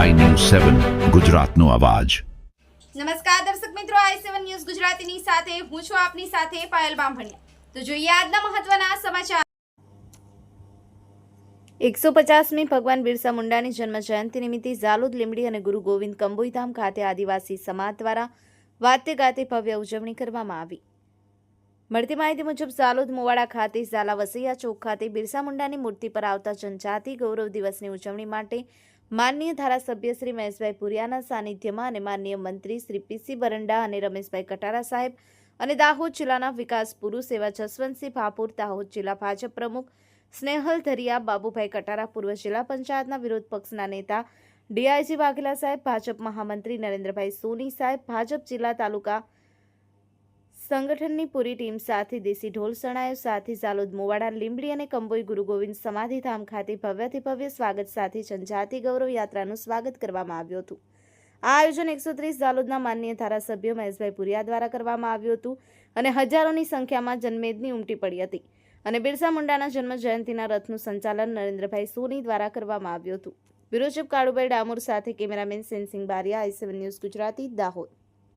સેવન ગુજરાતનો અવાજ. નમસ્કાર દર્શક મિત્રો આઈ સેવન ન્યૂઝ ગુજરાતીની સાથે, હું છું આપની સાથે પાયલ બામભણિયા. તો જોઈએ આજના મહત્વના સમાચાર. એકસો પચાસમી ભગવાન બિરસા મુંડાની જન્મ જયંતિ નિમિત્તે ઝાલોદ લીમડી અને ગુરુ ગોવિંદ કંબોઈધામ ખાતે આદિવાસી સમાજ દ્વારા વાતે ગાતે ભવ્ય ઉજવણી કરવામાં આવી. મળતી માહિતી મુજબ, ઝાલોદ મોવાડા ખાતે ઝાલા વસૈયા ચોક ખાતે બિરસા મુંડાની મૂર્તિ પર આવતા જનજાતિ ગૌરવ દિવસની ઉજવણી માટે માનનીય ધારાસભ્ય શ્રી મહેશભાઈ પુરિયાના સાનિધ્યમાં અને માનનીય મંત્રી શ્રી પીસી બરંડા અને રમેશભાઈ કટારા સાહેબ અને દાહોદ જિલ્લાના વિકાસ પુરુષ એવા જસવંતસિંહ ભાપુર, દાહોદ જિલ્લા ભાજપ પ્રમુખ સ્નેહલ ધરિયા, બાબુભાઈ કટારા પૂર્વ જિલ્લા પંચાયતના વિરોધ પક્ષના નેતા ડીઆઈજી વાઘેલા સાહેબ, ભાજપ મહામંત્રી નરેન્દ્રભાઈ સોની સાહેબ, ભાજપ જિલ્લા તાલુકા સંગઠનની પૂરી ટીમ સાથે દેશી ઢોલ શણાયો, સાથે ઝાલોદ મોવાડા, લીંબડી અને કંબોઈ ગુરુ ગોવિંદ સમાધિધામ ખાતે ભવ્યથી ભવ્ય સ્વાગત સાથે જનજાતિ ગૌરવ યાત્રાનું સ્વાગત કરવામાં આવ્યું હતું. આ આયોજન એકસો ત્રીસ ઝાલોદના માનનીય ધારાસભ્ય મહેશભાઈ પુરિયા દ્વારા કરવામાં આવ્યું હતું અને હજારોની સંખ્યામાં જનમેદની ઉમટી પડી હતી અને બિરસા મુંડાના જન્મ જયંતિના રથનું સંચાલન નરેન્દ્રભાઈ સોની દ્વારા કરવામાં આવ્યું હતું. બ્યુરો કાળુભાઈ ડામોર સાથે cameraman Sensing Bariya, I seven news Gujarati, Dahod.